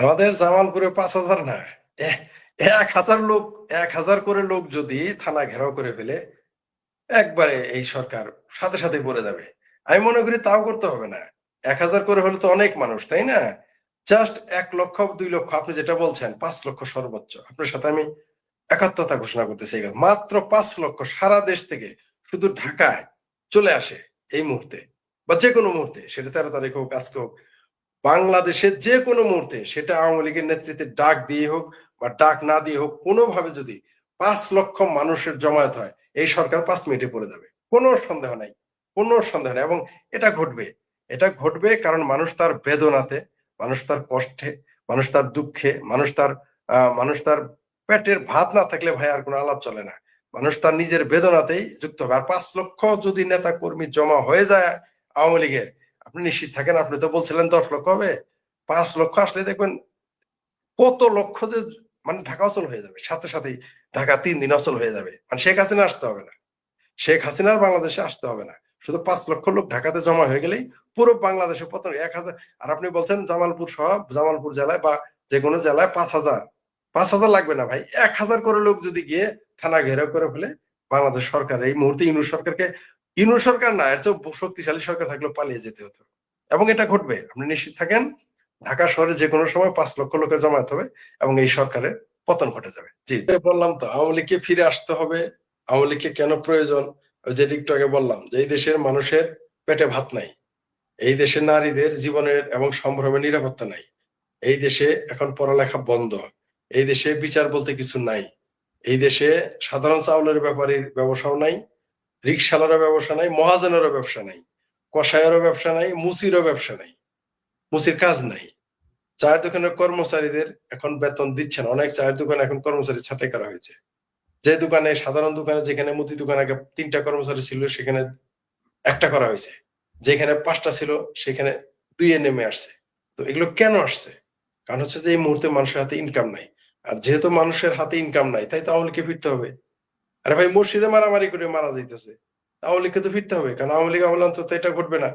আমাদের জামালপুরে পাঁচ হাজার না। এক হাজার লোক, এক হাজার করে লোক যদি থানা ঘেরাও করে ফেলে, একবারে এই সরকার সাথে সাথে পড়ে যাবে। আমি মনে করি তাও করতে হবে না। এক হাজার করে হলে তো অনেক মানুষ, তাই না? জাস্ট এক লক্ষ, দুই লক্ষ, আপনি যেটা বলছেন, পাঁচ লক্ষ সর্বোচ্চ। আপনার সাথে আমি একাত্মতা ঘোষণা করতেছি। মাত্র পাঁচ লক্ষ সারা দেশ থেকে শুধু ঢাকায় চলে আসে এই মুহূর্তে, বা যে কোনো মুহূর্তে, সেটা তেরো তারিখ হোক, আজকে হোক বাংলাদেশের যে কোনো মুহূর্তে সেটা আওয়ামী লীগের নেতৃত্বে ডাক দিয়ে হোক বা ডাক না দিয়ে হোক, কোনোভাবে যদি পাঁচ লক্ষ মানুষের জমায়েত হয়, এই সরকার পাঁচ মিনিটে পড়ে যাবে। কোনো সন্দেহ নাই, কোনো সন্দেহ নাই। এবং এটা ঘটবে এটা ঘটবে কারণ মানুষ তার বেদনাতে, মানুষ তার কষ্টে, মানুষ তার দুঃখে, মানুষ তার মানুষ তার পেটের ভাত না থাকলে ভাই আর কোনো আলাপ চলে না। মানুষ তার নিজের বেদনাতেই যুক্ত হবে। আর পাঁচ লক্ষ যদি নেতা কর্মী জমা হয়ে যায় আওয়ামী লীগের আপনি নিশ্চিত থাকেন, আপনি তো বলছিলেন দশ লক্ষ হবে। পাঁচ লক্ষ আসলে দেখবেন কত লক্ষ যে মানে ঢাকা অচল হয়ে যাবে। সাথে সাথেই ঢাকা তিন দিন অচল হয়ে যাবে। মানে শেখ হাসিনা আসতে হবে না। শেখ হাসিনার বাংলাদেশে আসতে হবে না। শুধু পাঁচ লক্ষ লোক ঢাকাতে জমা হয়ে গেলেই পুরো বাংলাদেশে পতন এক হাজার আর আপনি বলছেন জামালপুর সহ জামালপুর জেলায় বা যে কোনো জেলায় পাঁচ হাজার। পাঁচ হাজার লাগবে না ভাই। এক হাজার করে লোক যদি গিয়ে থানা ঘেরাও করে ফেলে, বাংলাদেশ সরকার এই মুহূর্তে ইনু সরকারকে ইনু সরকার না, এর চেয়ে শক্তিশালী সরকার থাকলে পালিয়ে যেতে হতো। এবং এটা ঘটবে, আপনি নিশ্চিত থাকেন, ঢাকা শহরে যে কোনো সময় পাঁচ লক্ষ লোকের জমায়েত হবে এবং এই সরকারের পতন ঘটে যাবে। জি। বললাম তো, আওয়ামী লীগকে ফিরে আসতে হবে, আওয়ামী লীগকে কেন প্রয়োজন? যে একটু আগে বললাম যে, এই দেশের মানুষের পেটে ভাত নাই, এই দেশের নারীদের জীবনের এবং সম্ভ্রমের নিরাপত্তা নাই, এই দেশে এখন পড়ালেখা বন্ধ, এই দেশে বিচার বলতে কিছু নাই, এই দেশে সাধারণ চাউলের ব্যাপারীর ব্যবসাও নাই রিক্সালারও ব্যবসা নাই, মহাজনেরও ব্যবসা নাই কষায়েরও ব্যবসা নাই মুচিরও ব্যবসা নাই মুচির কাজ নাই। চায়ের দোকানের কর্মচারীদের এখন বেতন দিচ্ছে না, অনেক চায়ের দোকানে এখন কর্মচারী ছাঁটাই করা হয়েছে। যে দোকানে, সাধারণ দোকানে, যেখানে মুদি দোকানে আগে তিনটা কর্মচারী ছিল, সেখানে একটা করা হয়েছে। যেখানে পাঁচটা ছিল, সেখানে দুইয়ে নেমে আসছে। তো এগুলো কেন আসছে? কারণ হচ্ছে যে এই মুহূর্তে মানুষের হাতে ইনকাম নাই। আর যেহেতু মানুষের হাতে ইনকাম নাই, তাই তো আওয়ামী লীগকে ফিরতে হবে। আরে ভাই, মসজিদে মারামারি করে মারা যাইতেছে। আওয়ামী লীগকে তো ফিরতে হবে, কারণ আওয়ামী লীগ আমলে অন্তত এটা ঘটবে না।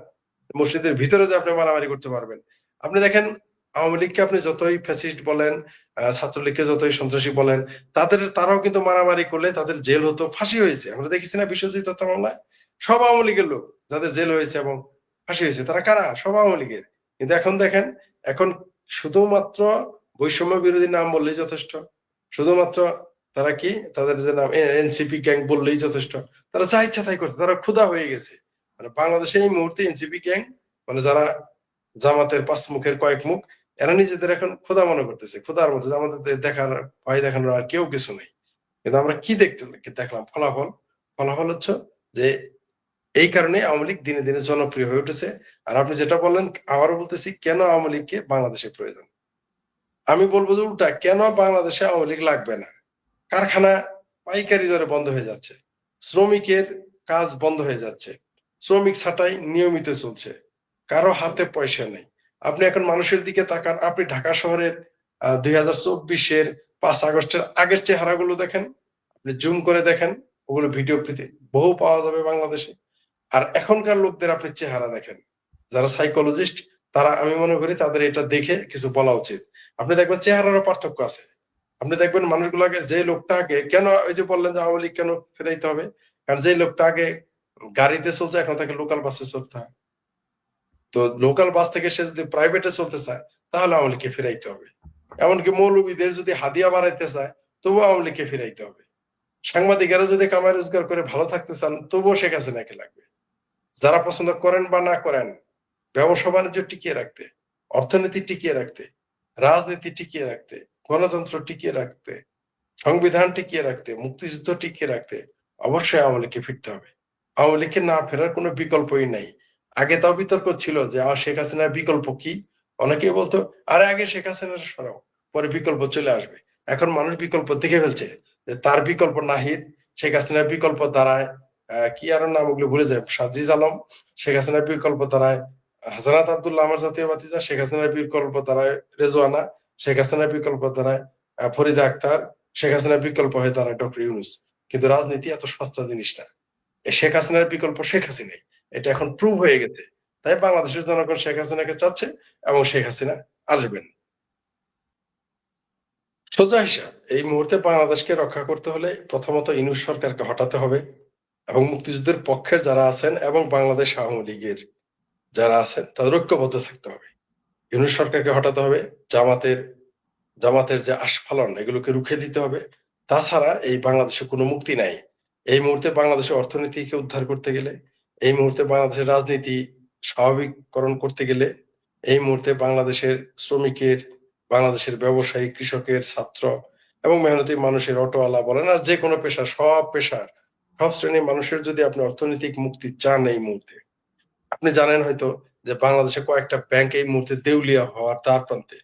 মসজিদের ভিতরে যে আপনি মারামারি করতে পারবেন। আপনি দেখেন, আওয়ামী লীগকে আপনি যতই ফ্যাসিস্ট বলেন ছাত্রলীগকে যতই সন্ত্রাসী বলেন, তাদের, তারাও কিন্তু মারামারি করলে তাদের জেল হতো, ফাঁসি হয়েছে। আমরা দেখেছি না বিশ্বজিৎ হত্যা মামলায়? সব আওয়ামী লীগের লোক যাদের জেল হয়েছে এবং ফাঁসি হয়েছে, তারা কারা? সব আওয়ামী লীগের। কিন্তু এখন দেখেন, এখন শুধুমাত্র বৈষম্য বিরোধী নাম বললেই যথেষ্ট। শুধুমাত্র তারা কি? তাদের যে নাম এনসিপি গ্যাং বললেই যথেষ্ট। তারা যা ইচ্ছা তাই করছে, তারা ক্ষুধা হয়ে গেছে। মানে বাংলাদেশে এই মুহূর্তে এনসিপি গ্যাং মানে যারা জামাতের পাঁচ মুখের কয়েক মুখ, এরা নিজেদের এখন ক্ষুধা মনে করতেছে। ক্ষুধার মধ্যে আমাদের দেখার, ভয় দেখানোর আর কেউ কিছু নেই। কিন্তু আমরা কি দেখতে দেখলাম? ফলাফল ফলাফল হচ্ছে যে এই কারণে আওয়ামী লীগ দিনে দিনে জনপ্রিয় হয়ে উঠেছে। আর আপনি যেটা বললেন, আবারও বলতেছি, কেন আওয়ামী লীগকে বাংলাদেশে প্রয়োজন? আমি বলব যে উল্টা, কেন বাংলাদেশে আওয়ামী লীগ লাগবে না? কারখানা পাইকারি দরে বন্ধ হয়ে যাচ্ছে। শ্রমিকের কাজ বন্ধ হয়ে যাচ্ছে। শ্রমিক ছাঁটাই নিয়মিত চলছে। কারও হাতে পয়সা নেই। আপনি এখন মানুষের দিকে তাকান। আপনি ঢাকা শহরের দুই হাজার চব্বিশের পাঁচ আগস্টের আগের চেহারাগুলো দেখেন। আপনি জুম করে দেখেন। ওগুলো ভিডিও বহু পাওয়া যাবে বাংলাদেশে। আর এখনকার লোকদের আপনি চেহারা দেখেন। যারা সাইকোলজিস্ট, তারা আমি মনে করি তাদের এটা দেখে কিছু বলা উচিত। আপনি দেখবেন চেহারারও পার্থক্য আছে। আপনি দেখবেন মানুষগুলোকে যে লোকটা আগে কেন ওই যে বললেন যে আওয়ামী লীগ কেন ফেরাইতে হবে? কারণ যে লোকটা আগে গাড়িতে চলছে, এখন তাকে লোকাল বাসে চলতে হয়। তো লোকাল বাস থেকে সে যদি প্রাইভেটে চলতে চায়, তাহলে আওয়ামী লীগকে ফিরাইতে হবে। এমনকি মৌলবীদের যদি হাদিয়া বাড়াইতে চায়, তবুও আওয়ামী লীগকে ফিরাইতে হবে। সাংবাদিকেরা যদি কামাই রোজগার করে ভালো থাকতে চান, তবুও শেখ হাসিনাকে লাগবে। যারা পছন্দ করেন বা না করেন ব্যবসা বাণিজ্য টিকিয়ে রাখতে, অর্থনীতি টিকিয়ে রাখতে, রাজনীতি টিকিয়ে রাখতে গণতন্ত্র টিকিয়ে রাখতে, সংবিধান টিকিয়ে রাখতে, মুক্তিযুদ্ধ টিকিয়ে রাখতে অবশ্যই আওয়ামী লীগকে ফিরতে হবে। আওয়ামী লীগকে না ফেরার কোনো বিকল্পই নাই। আগে তাও বিতর্ক ছিল যে আমার শেখ হাসিনার বিকল্প কি? অনেকে বলতো, আরে আগে শেখ হাসিনার সরাও, পরে বিকল্প চলে আসবে। এখন মানুষ বিকল্প দেখে ফেলছে যে, তার বিকল্প নাহিদ, শেখ হাসিনার বিকল্প দাঁড়ায় কি আর নাম ওগুলো ভুলে যায়? সাজিজ আলম, শেখ হাসিনার বিকল্প দাঁড়ায় হাসানাত আব্দুল্লাহ আমার জাতীয় বাতিজা শেখ হাসিনার বিকল্প দাঁড়ায় রেজওয়ানা শেখ হাসিনার বিকল্প দাঁড়ায় ফরিদা আক্তার, শেখ হাসিনার বিকল্প হয়ে দাঁড়ায় ডক্টর ইউনুস। কিন্তু রাজনীতি এত সস্তা জিনিস না। শেখ হাসিনার বিকল্প শেখ হাসিনাই। এটা এখন প্রুভ হয়ে গেছে। তাই বাংলাদেশের জনগণ শেখ হাসিনাকে চাচ্ছে এবং শেখ হাসিনা আসবেন। সোজা হিসাব, এই মুহূর্তে বাংলাদেশকে রক্ষা করতে হলে প্রথমত ইনুস সরকারকে হটাতে হবে এবং মুক্তিযুদ্ধের পক্ষের যারা আছেন এবং বাংলাদেশ আওয়ামী লীগের যারা আছেন, তাদের ঐক্যবদ্ধ থাকতে হবে। ইউনুস সরকারকে হটাতে হবে, জামাতের জামাতের যে আস্ফালন, এগুলোকে রুখে দিতে হবে। তাছাড়া এই বাংলাদেশে কোনো মুক্তি নাই। এই মুহূর্তে বাংলাদেশের অর্থনীতিকে উদ্ধার করতে গেলে, এই মুহূর্তে বাংলাদেশের রাজনীতি স্বাভাবিককরণ করতে গেলে, এই মুহূর্তে বাংলাদেশের শ্রমিকের, বাংলাদেশের ব্যবসায়ী, কৃষকের, ছাত্র এবং মেহনতি মানুষের, অটোওয়ালা বলেন আর যে কোনো পেশা সব পেশার, সব শ্রেণির মানুষের যদি আপনি অর্থনৈতিক মুক্তি চান এই মুহূর্তে। আপনি জানেন হয়তো যে বাংলাদেশে কয়েকটা ব্যাংক এই মুহূর্তে দেউলিয়া হওয়ার তার প্রান্তে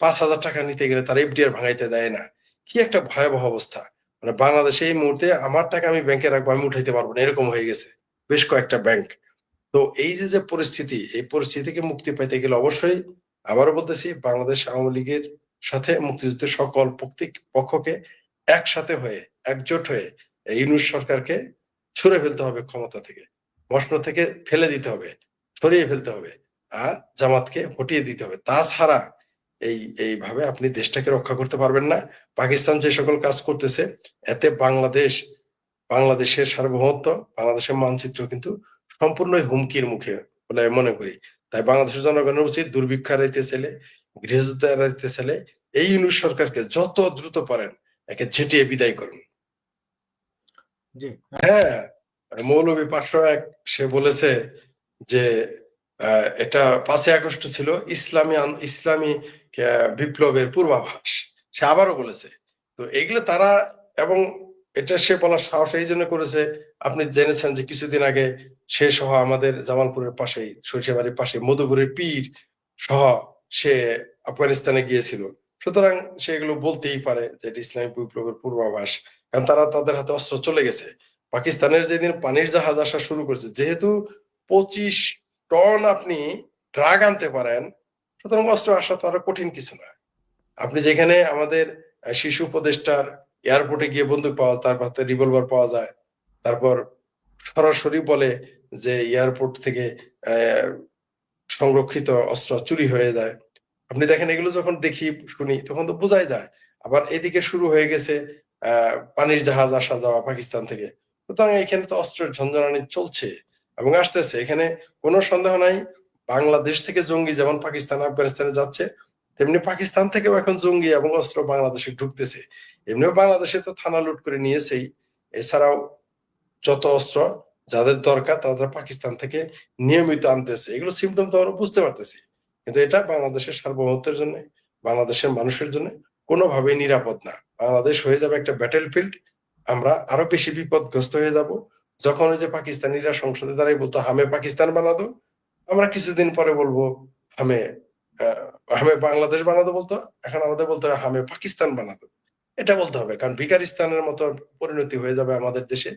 পাঁচ হাজার টাকা নিতে গেলে তার এফডিআর ভাঙাইতে দেয় না। কি একটা ভয়াবহ অবস্থা। মানে বাংলাদেশে এই মুহূর্তে আমার টাকা আমি ব্যাংকে রাখব, আমি উঠাইতে পারব না, এরকম হয়ে গেছে বেশ কয়েকটা ব্যাংক তো এই যে যে পরিস্থিতি, এই পরিস্থিতি থেকে মুক্তি পাইতে গেলে অবশ্যই আবারও বলতেছি, বাংলাদেশ আওয়ামী লীগের সাথে মুক্তিযুদ্ধের সকল পক্ষকে একসাথে হয়ে, একজোট হয়ে ইউনুস সরকারকে ছুড়ে ফেলতে হবে ক্ষমতা থেকে, মশন থেকে ফেলে দিতে হবে। সরিয়ে ফেলতে হবে আর জামাতকে হটিয়ে দিতে হবে। তাছাড়া এই এইভাবে আপনি দেশটাকে রক্ষা করতে পারবেন না। পাকিস্তান যে সকল কাজ করতেছে এতে বাংলাদেশ বাংলাদেশের সার্বভৌমত্ব বাংলাদেশের মানচিত্র কিন্তু সম্পূর্ণই হুমকির মুখে বলে আমি মনে করি। তাই বাংলাদেশের জনগণের উচিত দুর্ভিক্ষ এড়াইতে ছেলে গৃহযুদ্ধ এড়াইতে ছেলে এই ইউনুস সরকারকে যত দ্রুত পারেন একে ঝেঁটিয়ে বিদায় করুন। হ্যাঁ মৌলবী পাঁচশো এক সে বলেছে যে এটা পাঁচই আগস্ট ছিল, ইসলামী ইসলামী বিপ্লবের পূর্বাভাস। সে আবারও বলেছে। তো এগুলো তারা এবং এটা সে বলার সাহস এই জন্য করেছে, আপনি জেনেছেন যে কিছুদিন আগে সে সহ আমাদের জামালপুরের পাশেই, সরিষাবাড়ির পাশে মধুপুরের পীর সহ সে আফগানিস্তানে গিয়েছিল। সুতরাং সে এগুলো বলতেই পারে যে ইসলামী বিপ্লবের পূর্বাভাস, কারণ তারা তাদের হাতে অস্ত্র চলে গেছে। পাকিস্তানের যেদিন পানির জাহাজ আসা শুরু করেছে, যেহেতু পঁচিশ টন আপনি ড্রাগ আনতে পারেন সুতরাং অস্ত্র আসা তো আরও কঠিন কিছু না। আপনি যেখানে আমাদের শিশু উপদেষ্টার এয়ারপোর্টে গিয়ে বন্দুক পাওয়া, তার হাতে রিভলভার পাওয়া যায়, তারপর সরাসরি বলে যে এয়ারপোর্ট থেকে সংরক্ষিত অস্ত্র চুরি হয়ে যায়। আপনি দেখেন এগুলো যখন দেখি, শুনি, তখন তো বোঝাই যায়। আবার এদিকে শুরু হয়ে গেছে পানির জাহাজ আসা যাওয়া পাকিস্তান থেকে। সুতরাং এখানে তো অস্ত্রের ঝঞ্ঝনানি চলছে। এবং আসতেছে, এখানে কোনো সন্দেহ নাই। বাংলাদেশ থেকে জঙ্গি যেমন পাকিস্তান, আফগানিস্তানে যাচ্ছে, তেমনি পাকিস্তান থেকেও এখন জঙ্গি এবং অস্ত্র বাংলাদেশে ঢুকতেছে। এমনিও বাংলাদেশে তো থানা লুট করে নিয়েছেই। এছাড়াও যত অস্ত্র যাদের দরকার তাদের পাকিস্তান থেকে নিয়মিত আনতেছে। এগুলো সিমটম তো আমরা বুঝতে পারতেছি। কিন্তু এটা বাংলাদেশের সার্বভৌমত্বের জন্য, বাংলাদেশের মানুষের জন্য কোনোভাবেই নিরাপদ না। বাংলাদেশ হয়ে যাবে একটা ব্যাটেল ফিল্ড আমরা আরও বেশি বিপদগ্রস্ত হয়ে যাব। যখন ওই যে পাকিস্তানিরা সংসদে দাঁড়িয়ে বলতো, হামে পাকিস্তান বানাদো? আমরা কিছুদিন পরে বলব, হামে হামে বাংলাদেশ বানাদো বলতো। এখন আমাদের বলতে হবে হামে পাকিস্তান বানাদো। এটা বলতে হবে, কারণ ভিকারিস্তানের মতো পরিণতি হয়ে যাবে আমাদের দেশে,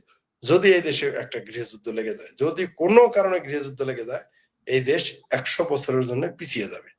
যদি এই দেশে একটা গৃহযুদ্ধ লেগে যায়। যদি কোনো কারণে গৃহযুদ্ধ লেগে যায়, এই দেশ একশো বছরের জন্য পিছিয়ে যাবে।